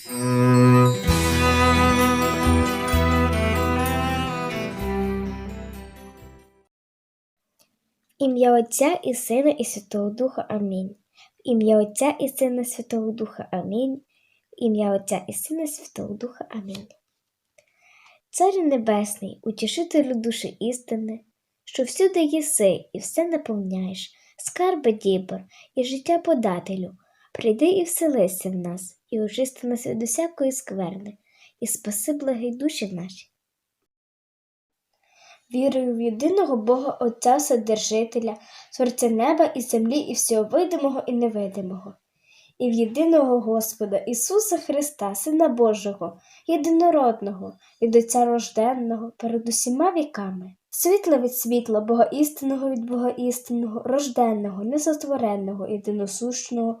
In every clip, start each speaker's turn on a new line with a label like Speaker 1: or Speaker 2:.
Speaker 1: Ім'я Отця і Сина і Святого Духа. Амінь. Ім'я Отця і Сина Святого Духа. Амінь. Ім'я Отця і Сина Святого Духа. Амінь. Царю Небесний, утішителю душі істини, що всюди єси і все наповняєш, скарби дібр і життя подателю, прийди і вселися в нас, і очисти нас від усякої скверни, і спаси благий душі наші. Вірую в єдиного Бога Отця Вседержителя, Творця неба і землі, і всього видимого і невидимого, і в єдиного Господа Ісуса Христа, Сина Божого, єдинородного, від Отця рожденного, перед усіма віками, світла від світла, Бога істинного від Бога істинного, рожденного, несотвореного, єдиносущного,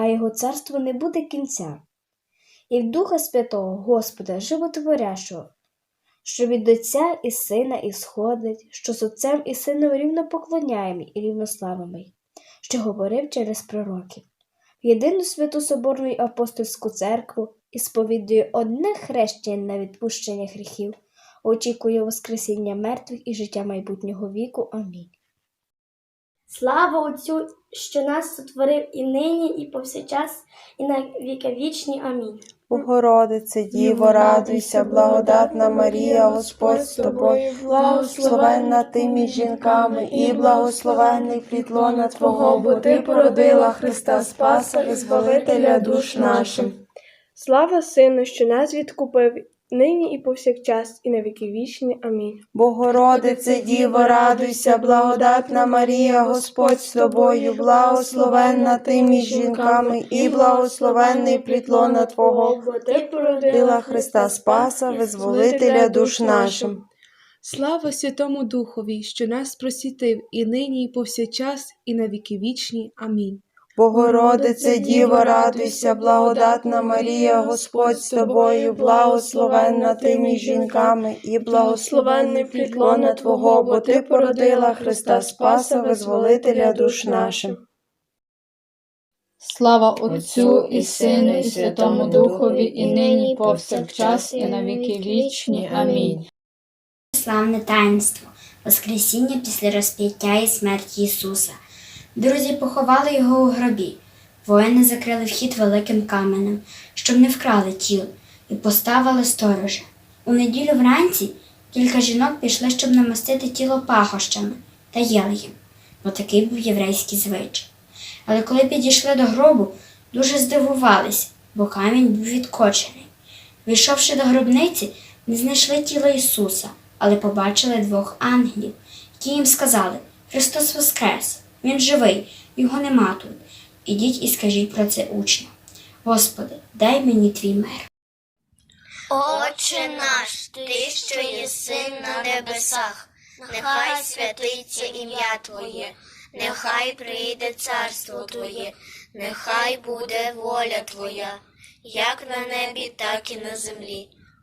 Speaker 1: а його царство не буде кінця. І в Духа Святого, Господа, животворящого, що від Отця і Сина ісходить, що з Отцем і Сином рівно поклоняємо і рівнославимо, що говорив через пророків. В єдину святу Соборну й апостольську церкву і сповідує одне хрещення на відпущення гріхів, очікує Воскресіння мертвих і життя майбутнього віку. Амінь.
Speaker 2: Слава Отцю, що нас сотворив і нині, і повсякчас, і на віки вічні. Амінь.
Speaker 3: Богородице, Діво, радуйся, благодатна Марія, Господь з тобою, благословенна ти між жінками, і благословенний плід лона Твого, бо ти породила Христа Спаса і Збавителя душ нашим.
Speaker 4: Слава Сину, що нас відкупив, нині і повсякчас, і на віки вічні. Амінь.
Speaker 3: Богородице, Діво, радуйся, благодатна Марія, Господь з тобою, благословенна ти між жінками, і благословенний плід лона Твого,
Speaker 2: Бо ти
Speaker 3: породила Христа Спаса, визволителя душ нашим.
Speaker 5: Слава Святому Духові, що нас просвітив і нині, і повсякчас, і на віки вічні. Амінь.
Speaker 3: Богородице, Діво, радуйся, благодатна Марія, Господь з тобою, благословенна ти між жінками, і благословенний плід лона Твого, бо ти породила Христа Спаса, визволителя душ нашим.
Speaker 6: Слава Отцю і Сину, і Святому Духові, і нині, і повсякчас, і на віки вічні. Амінь.
Speaker 7: Славне таїнство Воскресіння після розп'яття і смерті Ісуса. Друзі поховали його у гробі. Воїни закрили вхід великим каменем, щоб не вкрали тіло, і поставили сторожа. У неділю вранці кілька жінок пішли, щоб намастити тіло пахощами та їм, бо такий був єврейський звичай. Але коли підійшли до гробу, дуже здивувались, бо камінь був відкочений. Війшовши до гробниці, не знайшли тіла Ісуса, але побачили двох ангелів, які їм сказали: Христос Воскрес! Він живий, його нема тут. Ідіть і скажіть про це учням. Господи, дай мені твій мир.
Speaker 8: Отче наш, ти, що єси на небесах, нехай святиться ім'я Твоє, нехай прийде царство Твоє, нехай буде воля Твоя, як на небі, так і на землі.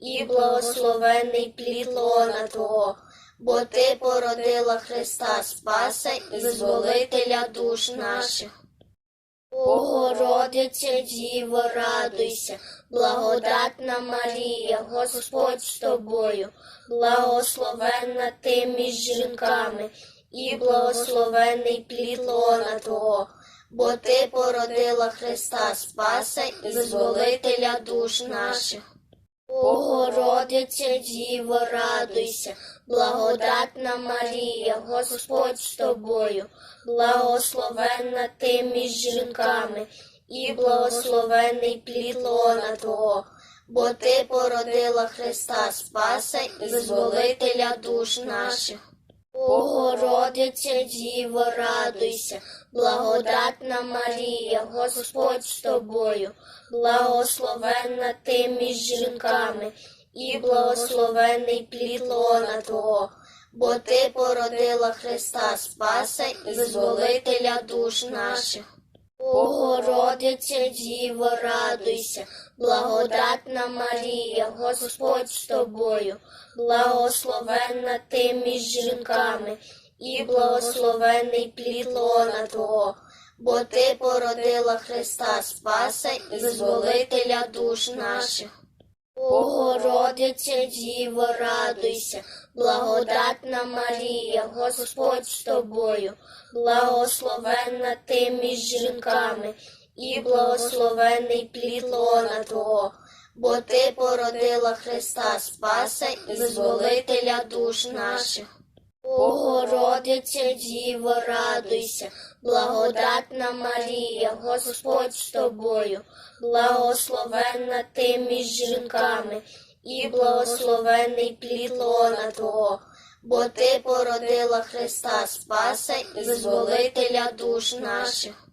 Speaker 8: і благословений плід лона Твого, бо ти породила Христа Спаса і визволителя душ наших. Богородице Діво, радуйся, благодатна Марія, Господь з тобою, благословенна ти між жінками, і благословений плід лона Твого, бо ти породила Христа Спаса і визволителя душ наших. Богородице Діво, радуйся, благодатна Марія, Господь з тобою, благословенна ти між жінками, і благословений плід лона Твого, бо ти породила Христа Спаса і визволителя душ наших. Богородице Діво, радуйся, благодатна Марія, Господь з тобою, благословенна ти між жінками, і благословений плід лона Твого, бо ти породила Христа Спаса і визволителя душ наших. Богородице Діво, радуйся, благодатна Марія, Господь з тобою, благословенна ти між жінками, і благословений плід лона Твого, бо ти породила Христа Спаса і визволителя душ наших. Богородице Діво, радуйся, благодатна Марія, Господь з тобою, благословенна ти між жінками, і благословений плід лона Твого, бо ти породила Христа Спаса і визволителя душ наших. Богородице Діво, радуйся, благодатна Марія, Господь з тобою, благословенна ти між жінками, і благословений плід лона Твого, бо ти породила Христа Спаса і визволителя душ наших.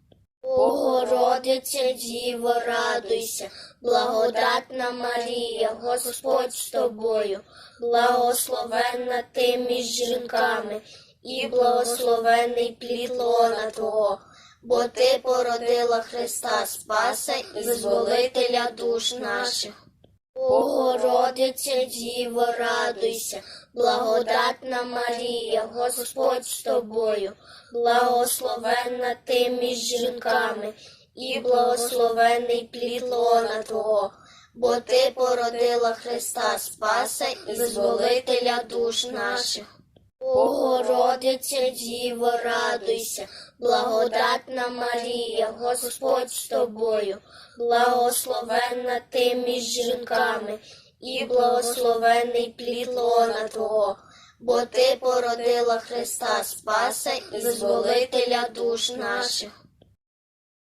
Speaker 8: Богородице Діво, радуйся, благодатна Марія, Господь з тобою, благословенна ти між жінками, і благословений плід лона Твого, бо ти породила Христа Спаса і визволителя душ наших. Богородице Діво, радуйся, благодатна Марія, Господь з тобою, благословенна ти між жінками, і благословений плід лона Твого, бо ти породила Христа Спаса і визволителя душ наших. Богородице Діво, радуйся, благодатна Марія, Господь з тобою, благословенна ти між жінками, і благословений плід лона Твого, бо ти породила Христа Спаса і визволителя душ наших.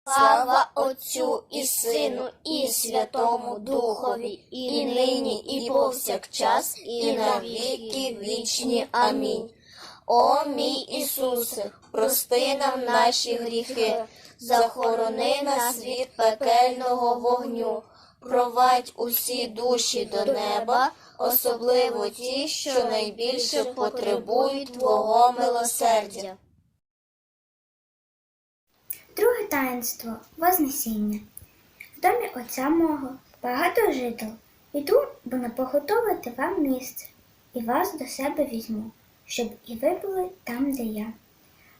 Speaker 8: Слава Отцю і Сину, і Святому Духові, і нині, і повсякчас, і на віки вічні. Амінь. О мій Ісусе, прости нам наші гріхи, захорони нас від пекельного вогню, провадь усі душі до неба, особливо ті, що найбільше потребують Твого милосердя.
Speaker 9: Друге таїнство Вознесіння. В домі отця мого багато жител. Іду, бо не поготовити вам місце, і вас до себе візьму, щоб і ви були там, де я.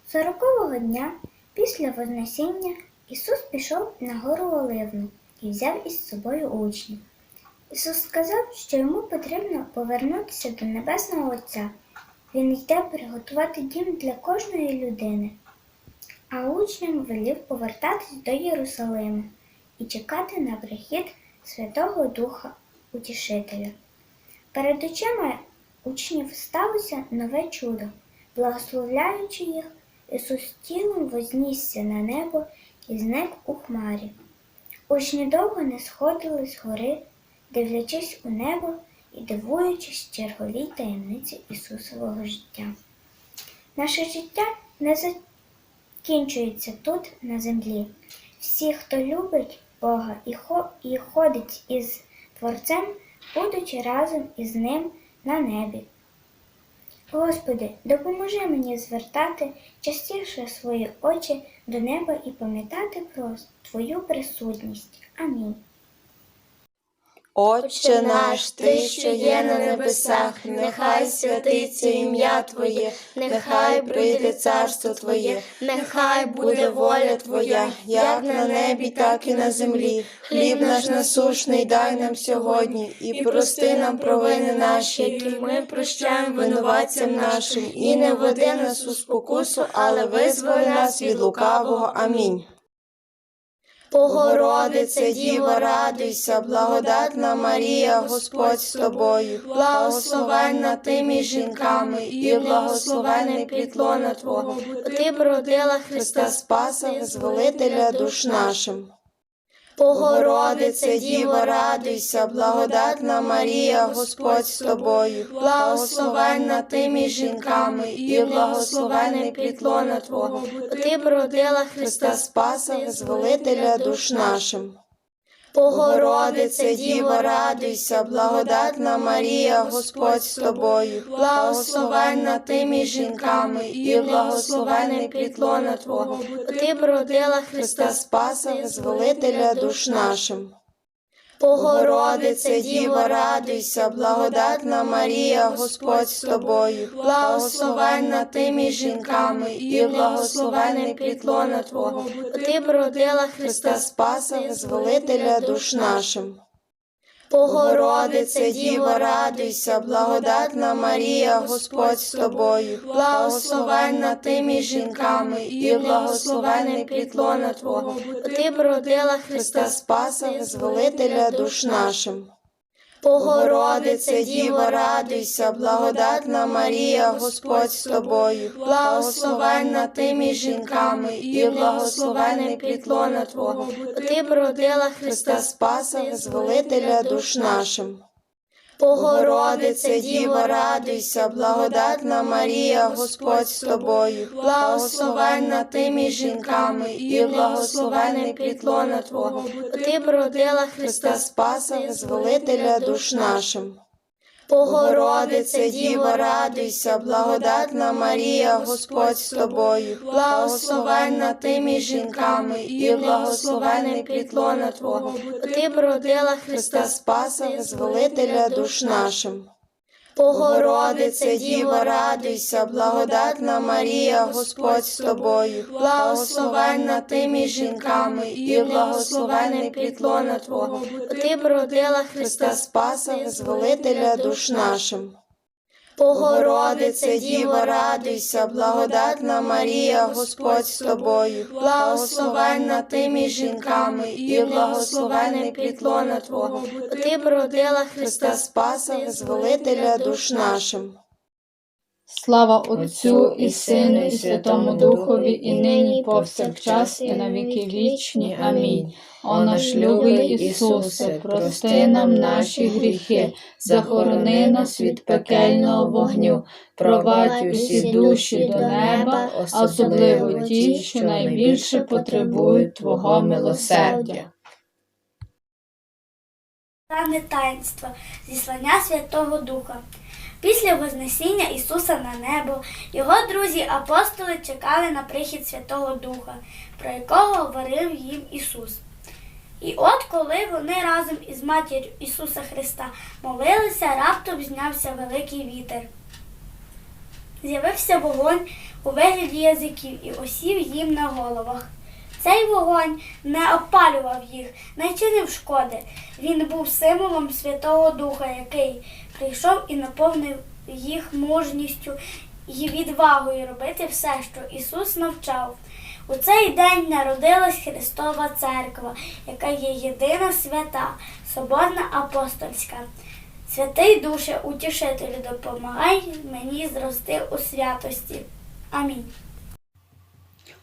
Speaker 9: Сорокового дня після Вознесіння Ісус пішов на гору Оливну і взяв із собою учнів. Ісус сказав, що йому потрібно повернутися до Небесного Отця. Він йде приготувати дім для кожної людини а учням велів повертатись до Єрусалиму і чекати на прихід Святого Духа Утішителя. Перед очима учнів сталося нове чудо. Благословляючи їх, Ісус тілом вознісся на небо і зник у хмарі. Учні довго не сходили з гори, дивлячись у небо і дивуючись черговій таємниці Ісусового життя. Наше життя не закінчується тут, на землі. Всі, хто любить Бога і, ходить із Творцем, будуть разом із ним на небі. Господи, допоможи мені звертати частіше свої очі до неба і пам'ятати про Твою присутність. Амінь.
Speaker 3: Отче наш, Ти, що є на небесах, нехай святиться ім'я Твоє, нехай прийде царство Твоє, нехай буде воля Твоя, як на небі, так і на землі. Хліб наш насушний дай нам сьогодні, і прости нам провини наші, які ми прощаємо винуватцям нашим, і не веди нас у спокусу, але визволи нас від лукавого. Амінь. Богородице Діво, радуйся, благодатна Марія, Господь з тобою, благословенна ти між жінками, і благословений плітлона Твого,
Speaker 10: бо ти породила
Speaker 3: Христа Спаса, визволителя душ нашим.
Speaker 10: Богородице
Speaker 3: Діво, радуйся, благодатна Марія, Господь з тобою, благословенна ти між жінками, і благословений плітлона Твого,
Speaker 10: бо ти породила
Speaker 3: Христа Спаса, визволителя душ нашим.
Speaker 10: Богородице
Speaker 3: Діво, радуйся, благодатна Марія, Господь з тобою, благословенна ти між жінками, і благословений плітлона Твого,
Speaker 10: бо ти породила
Speaker 3: Христа Спаса, визволителя душ нашим.
Speaker 10: Богородице
Speaker 3: Діво, радуйся, благодатна Марія, Господь з тобою, благословенна ти між жінками, і благословений плітлона Твого,
Speaker 10: бо ти породила
Speaker 3: Христа Спаса, визволителя душ нашим.
Speaker 10: Богородице
Speaker 3: Діво, радуйся, благодатна Марія, Господь з тобою, благословенна ти між жінками, і благословений плітлона Твого,
Speaker 10: ти породила
Speaker 3: Христа Спаса, визволителя душ нашим.
Speaker 10: Богородице
Speaker 3: Діво, радуйся, благодатна Марія, Господь з тобою, благословенна ти між жінками, і благословений плітлона Твого,
Speaker 10: бо ти породила
Speaker 3: Христа Спаса, визволителя душ нашим.
Speaker 10: Богородице
Speaker 3: Діво, радуйся, благодатна Марія, Господь з тобою, благословенна ти між жінками, і благословений плітлона Твого,
Speaker 10: ти породила
Speaker 3: Христа Спаса, визволителя душ нашим.
Speaker 10: Богородице
Speaker 3: Діво, радуйся, благодатна Марія, Господь з тобою, благословенна ти між жінками, і благословений плітлона Твого,
Speaker 10: ти породила
Speaker 3: Христа Спаса, визволителя душ нашим.
Speaker 10: Богородице
Speaker 3: Діво, радуйся, благодатна Марія, Господь з тобою, благословенна ти між жінками, і благословений плітлона Твого,
Speaker 10: бо ти породила
Speaker 3: Христа Спаса, визволителя душ нашим.
Speaker 10: Богородице
Speaker 3: Діво, радуйся, благодатна Марія, Господь з тобою, благословенна ти між жінками, і благословений плітлона Твого,
Speaker 10: бо ти породила
Speaker 3: Христа Спаса, визволителя душ нашим.
Speaker 6: Слава Отцю і Сину, і Святому Духові, і нині, повсякчас, і на віки вічні. Амінь. О наш любий Ісусе, прости нам наші гріхи, захорони нас від пекельного вогню, провадь усі душі до неба, особливо ті, що найбільше потребують Твого милосердя.
Speaker 11: Таїнство зіслання Святого Духа. Після Вознесіння Ісуса на небо його друзі апостоли чекали на прихід Святого Духа, про якого говорив їм Ісус. І от коли вони разом із матір'ю Ісуса Христа молилися, раптом знявся великий вітер. З'явився вогонь у вигляді язиків і осів їм на головах. Цей вогонь не опалював їх, не чинив шкоди. Він був символом Святого Духа, який прийшов і наповнив їх мужністю і відвагою робити все, що Ісус навчав. У цей день народилась Христова Церква, яка є єдина свята, соборна апостольська. Святий Душе, утішителю, допомагай мені зрости у святості. Амінь.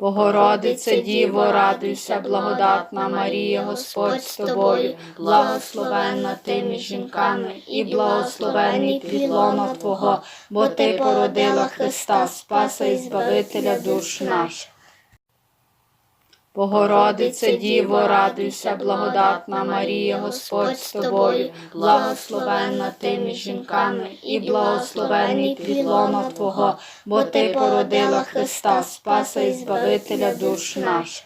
Speaker 6: Богородице Діво, радуйся, благодатна Марія, Господь з тобою, благословенна ти між жінками, і благословений підлома Твого, бо ти породила Христа, Спаса і Збавителя душ наших. Богородице Діво, радуйся, благодатна Марія, Господь з тобою, благословенна ти між жінками, і благословений підлома Твого, бо ти породила Христа, Спаса і Збавителя душ наших.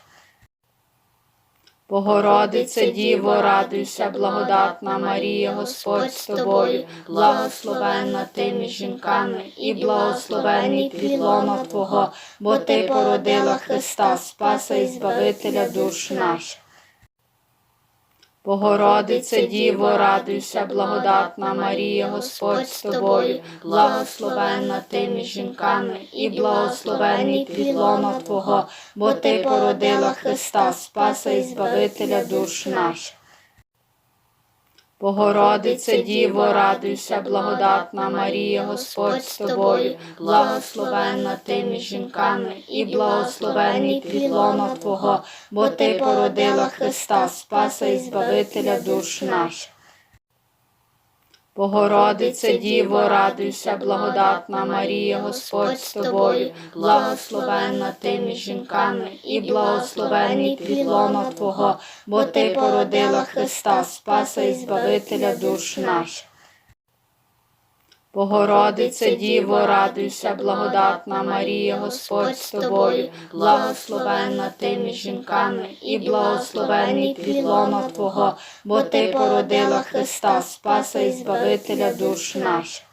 Speaker 6: Богородице Діво, радуйся, благодатна Марія, Господь з тобою, благословенна ти між жінками, і благословений підлома Твого, бо Ти породила Христа, Спаса і Збавителя душ наших. Богородице Діво, радуйся, благодатна Марія, Господь з тобою, благословенна ти між жінками, і благословений підлома Твого, бо Ти породила Христа, Спаса і Збавителя душ наших. Богородице Діво, радуйся, благодатна Марія, Господь з тобою, благословенна ти між жінками, і благословений підлома Твого, бо Ти породила Христа, Спаса і Збавителя душ наших. Богородице Діво, радуйся, благодатна Марія, Господь з тобою, благословенна ти між жінками, і благословений плід Твого, бо Ти породила Христа, Спаса і Збавителя душ наших. Богородице Діво, радуйся, благодатна Марія, Господь з тобою, благословенна ти між жінками, і благословений плід Твого, бо Ти породила Христа, Спаса і Збавителя душ наших.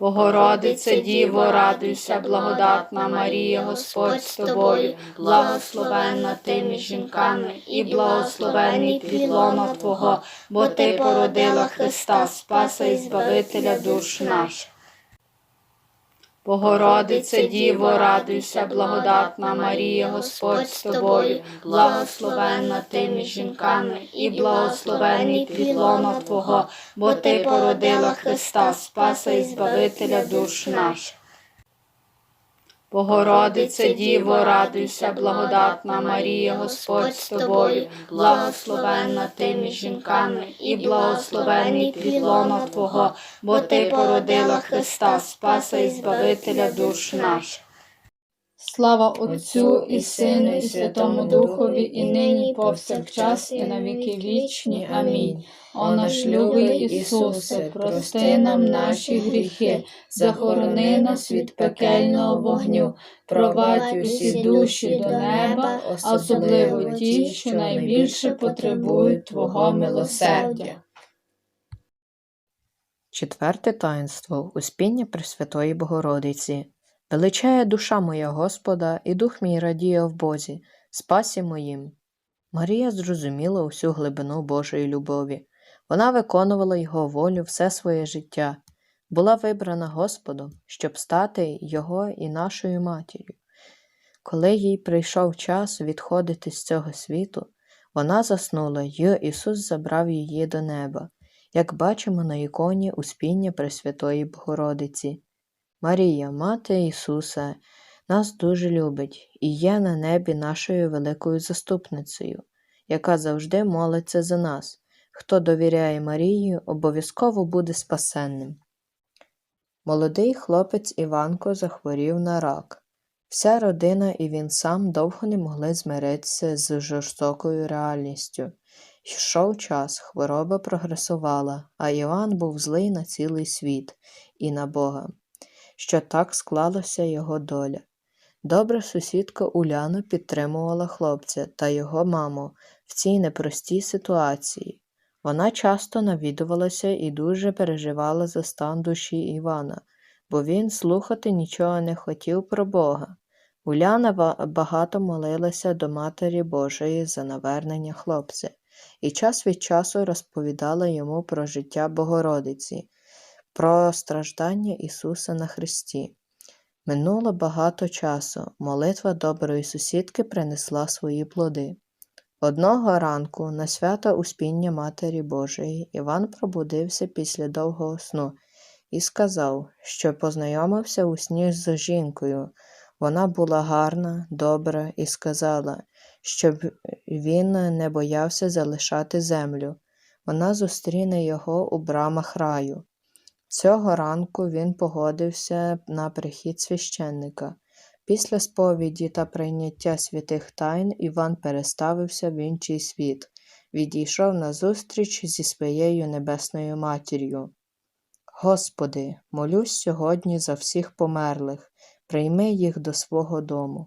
Speaker 6: Богородице Діво, радуйся, благодатна Марія, Господь з тобою, благословенна ти між жінками, і благословений підлома Твого, бо Ти породила Христа, Спаса і Збавителя душ наших. Богородице Діво, радуйся, благодатна Марія, Господь з тобою, благословенна ти між жінками, і благословений плід лона Твого, бо Ти породила Христа, Спаса і Збавителя душ наших. Богородице Діво, радуйся, благодатна Марія, Господь з тобою, благословенна ти між жінками, і благословений плід Твого, бо Ти породила Христа, Спаса і Збавителя душ наших. Слава Отцю і Сину, і Святому Духові, і нині, і повсякчас, і на віки вічні. Амінь. О наш любий Ісусе, прости нам наші гріхи, захорони нас від пекельного вогню, провадь усі душі до неба, особливо ті, що найбільше потребують Твого милосердя.
Speaker 12: Четверте таїнство Успіння Пресвятої Богородиці. Величає душа моя Господа, і дух мій радіє в Бозі, спасі моїм. Марія зрозуміла усю глибину Божої любові. Вона виконувала Його волю все своє життя, була вибрана Господом, щоб стати Його і нашою матір'ю. Коли їй прийшов час відходити з цього світу, вона заснула, й Ісус забрав її до неба, як бачимо на іконі Успіння Пресвятої Богородиці. Марія, Мати Ісуса, нас дуже любить і є на небі нашою великою заступницею, яка завжди молиться за нас. Хто довіряє Марії, обов'язково буде спасенним. Молодий хлопець Іванко захворів на рак. Вся родина і він сам довго не могли змиритися з жорстокою реальністю. Йшов час, хвороба прогресувала, а Іван був злий на цілий світ і на Бога що так склалася його доля. Добра сусідка Уляна підтримувала хлопця та його маму в цій непростій ситуації. Вона часто навідувалася і дуже переживала за стан душі Івана, бо він слухати нічого не хотів про Бога. Уляна багато молилася до Матері Божої за навернення хлопця і час від часу розповідала йому про життя Богородиці про страждання Ісуса на Христі. Минуло багато часу, молитва доброї сусідки принесла свої плоди. Одного ранку, на свято Успіння Матері Божої, Іван пробудився після довгого сну і сказав, що познайомився у сні з жінкою. Вона була гарна, добра і сказала, щоб він не боявся залишати землю. Вона зустріне його у брамах раю. Цього ранку він погодився на прихід священника. Після сповіді та прийняття святих тайн Іван переставився в інший світ, відійшов на зустріч зі своєю небесною матір'ю. Господи, молюсь сьогодні за всіх померлих, прийми їх до свого дому.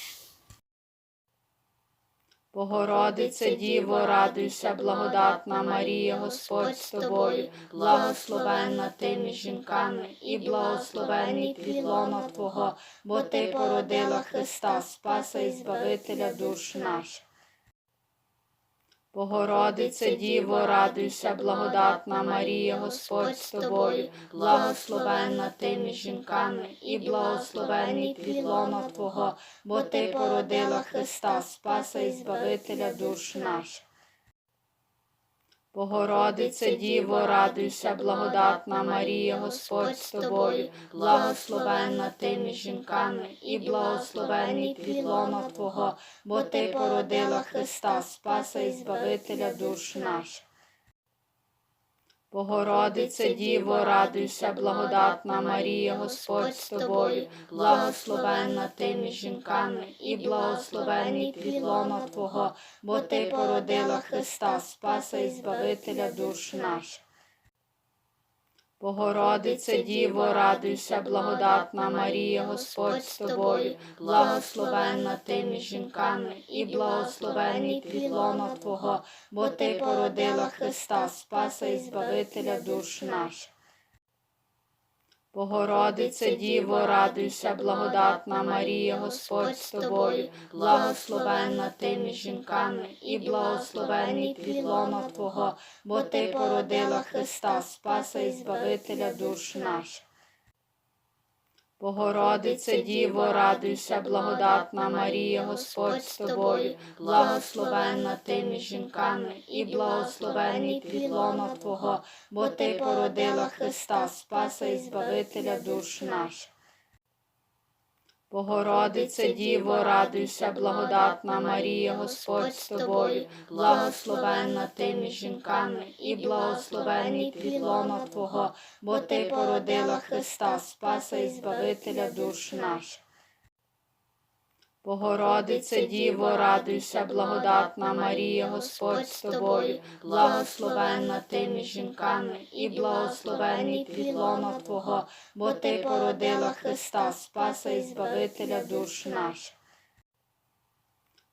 Speaker 6: Богородице Діво, радуйся, благодатна Марія, Господь з тобою, благословенна ти між жінками, і благословений підлома Твого, бо Ти породила Христа, Спаса і Збавителя душ наших. Богородице Діво, радуйся, благодатна Марія, Господь з тобою, благословенна ти між жінками, і благословений підлома Твого, бо Ти породила Христа, Спаса і Збавителя душ наших. Богородице Діво, радуйся, благодатна Марія, Господь з тобою, благословенна ти між жінками, і благословений підлома Твого, бо Ти породила Христа, Спаса і Збавителя душ наших. Богородице Діво, радуйся, благодатна Марія, Господь з тобою, благословенна ти між жінками, і благословений підлома Твого, бо Ти породила Христа, Спаса і Збавителя душ наших. Богородице Діво, радуйся, благодатна Марія, Господь з тобою, благословенна ти між жінками, і благословений підлома Твого, бо Ти породила Христа, Спаса і Збавителя душ наших. Богородице Діво, радуйся, благодатна Марія, Господь з тобою, благословенна ти між жінками, і благословений підлома Твого, бо Ти породила Христа, Спаса і Збавителя душ наших. Богородице Діво, радуйся, благодатна Марія, Господь з тобою, благословенна ти між жінками, і благословений підлома Твого, бо Ти породила Христа, Спаса і Збавителя душ наших. Богородице Діво, радуйся, благодатна Марія, Господь з тобою, благословенна ти між жінками, і благословений підлома Твого, бо Ти породила Христа, Спаса і Збавителя душ наших. Богородице Діво, радуйся, благодатна Марія, Господь з тобою, благословенна ти між жінками, і благословений підлома Твого, бо Ти породила Христа, Спаса і Збавителя душ наших.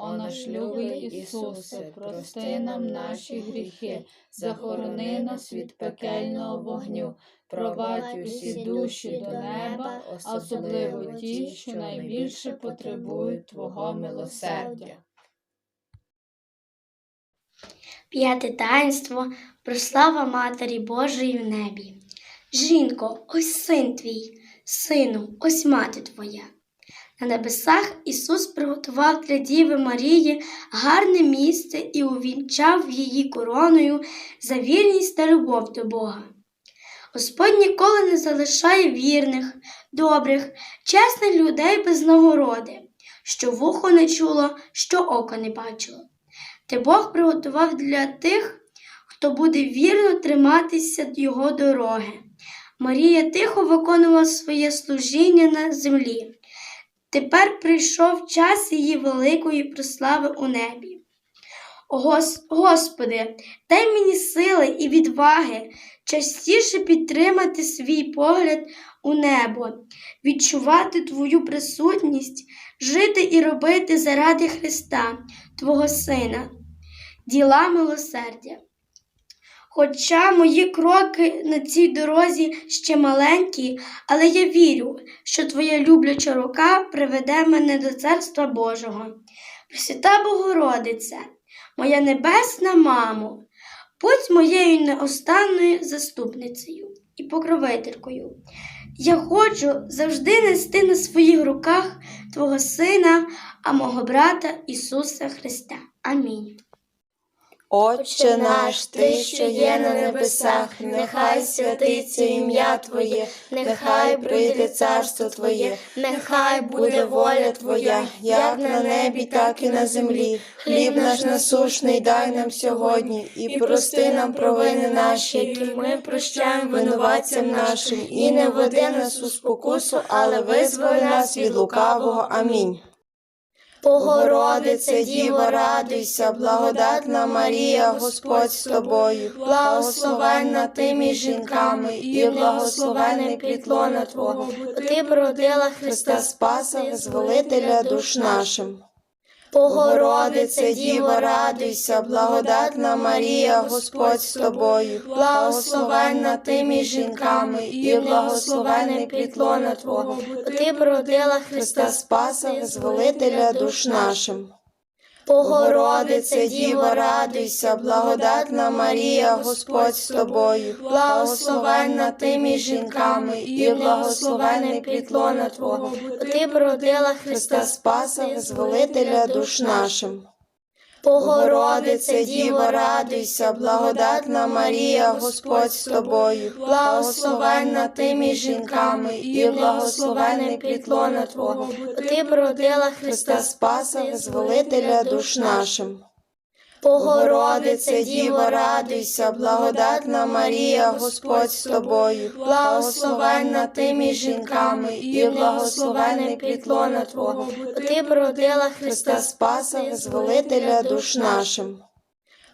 Speaker 6: О наш любий Ісусе, прости нам наші гріхи, захорони нас від пекельного вогню, провадь усі душі до неба, особливо ті, що найбільше потребують Твого милосердя.
Speaker 2: П'яте таїнство прослава Матері Божої в небі. Жінко, ось син твій, сину, ось мати твоя. На небесах Ісус приготував для Діви Марії гарне місце і увінчав її короною за вірність та любов до Бога. Господь ніколи не залишає вірних, добрих, чесних людей без нагороди, що вухо не чуло, що око не бачило. Те Бог приготував для тих, хто буде вірно триматися Його дороги. Марія тихо виконувала своє служіння на землі. Тепер прийшов час її великої прослави у небі. Гос, Господи, дай мені сили і відваги частіше підтримати свій погляд у небо, відчувати Твою присутність, жити і робити заради Христа, Твого Сина, діла милосердя. Хоча мої кроки на цій дорозі ще маленькі, але я вірю, що Твоя любляча рука приведе мене до Царства Божого. Пресвята Богородице, моя небесна мамо, будь моєю неостанною заступницею. і покровителькою. Я хочу завжди нести на своїх руках Твого Сина, а мого брата Ісуса Христа. Амінь.
Speaker 3: Отче наш, Ти, що є на небесах, нехай святиться ім'я Твоє, нехай прийде царство Твоє, нехай буде воля Твоя, як на небі, так і на землі. Хліб наш насушний дай нам сьогодні, і прости нам провини наші, які ми прощаємо винуватцям нашим, і не веди нас у спокусу, але визволи нас від лукавого. Амінь. Богородице, Діво, радуйся, благодатна Марія, Господь з тобою, благословенна ти між жінками, і благословений плітлона Твого, ти породила Христа Спаса, визволителя душ нашим. Богородице, Діво, радуйся, благодатна Марія, Господь з тобою, благословенна ти між жінками, і благословений плітлона Твого, бо ти породила Христа Спаса, визволителя душ нашим. Богородице, Діво, радуйся, благодатна Марія, Господь з тобою, благословенна ти між жінками, і благословений плітлона Твого, бо ти породила Христа Спаса, визволителя душ нашим. Богородице, Діво, радуйся, благодатна Марія, Господь з тобою, благословенна ти між жінками, і благословений плітлона Твого, ти породила Христа Спаса, визволителя душ нашим. Богородице, Діво, радуйся, благодатна Марія, Господь з тобою, благословенна ти між жінками, і благословений плітлона Твого, бо ти породила Христа Спаса, визволителя душ нашим.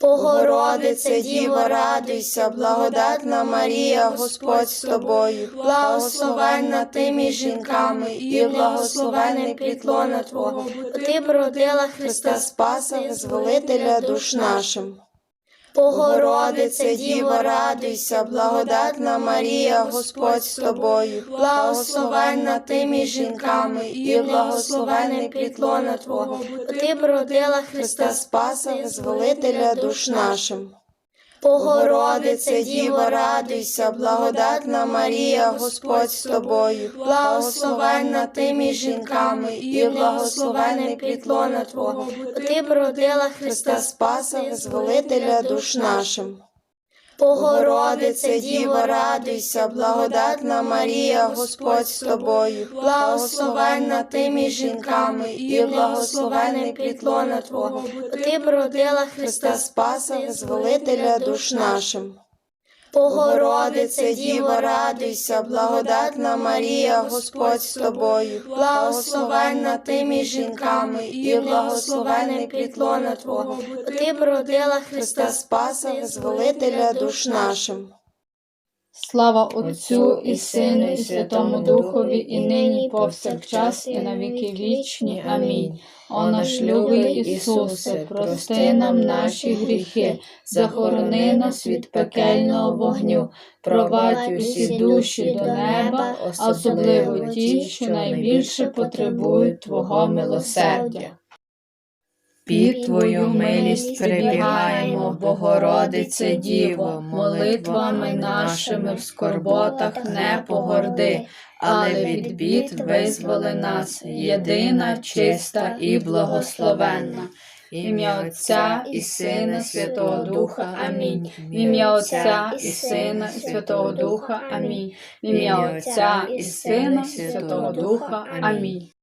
Speaker 3: Богородице, Діво, радуйся, благодатна Марія, Господь з тобою, благословенна ти між жінками, і благословений плітлона Твого, бо ти породила Христа Спаса, визволителя душ нашим. Богородице, Діво, радуйся, благодатна Марія, Господь з тобою, благословенна ти між жінками, і благословений плітлона Твого, бо ти породила Христа Спаса, визволителя душ нашим. Богородице, Діво, радуйся, благодатна Марія, Господь з тобою, благословенна ти між жінками, і благословений плітлона Твого, бо ти породила Христа Спаса, визволителя душ нашим. Богородице, Діво, радуйся, благодатна Марія, Господь з тобою, благословенна ти між жінками, і благословений плітлона Твого, бо ти породила Христа Спаса, визволителя душ нашим. Богородице, Діво, радуйся, благодатна Марія, Господь з тобою, благословенна ти між жінками, і благословений плітлона Твого, бо ти породила Христа Спаса, визволителя душ нашим.
Speaker 6: Слава Отцю і Сину, і Святому Духові, і нині, і повсякчас, і на віки вічні. Амінь. О наш любий Ісусе, прости нам наші гріхи, захорони нас від пекельного вогню, провадь усі душі до неба, особливо ті, що найбільше потребують Твого милосердя. Під Твою милість прибігаємо, Богородице Діво, молитвами нашими в скорботах не погорди, але від бід визволи нас, єдина, чиста і благословенна. Ім'я Отця і Сина, Святого Духа. Амінь. Ім'я Отця і Сина, Святого Духа. Амінь. Ім'я Отця і Сина, Святого Духа. Амінь.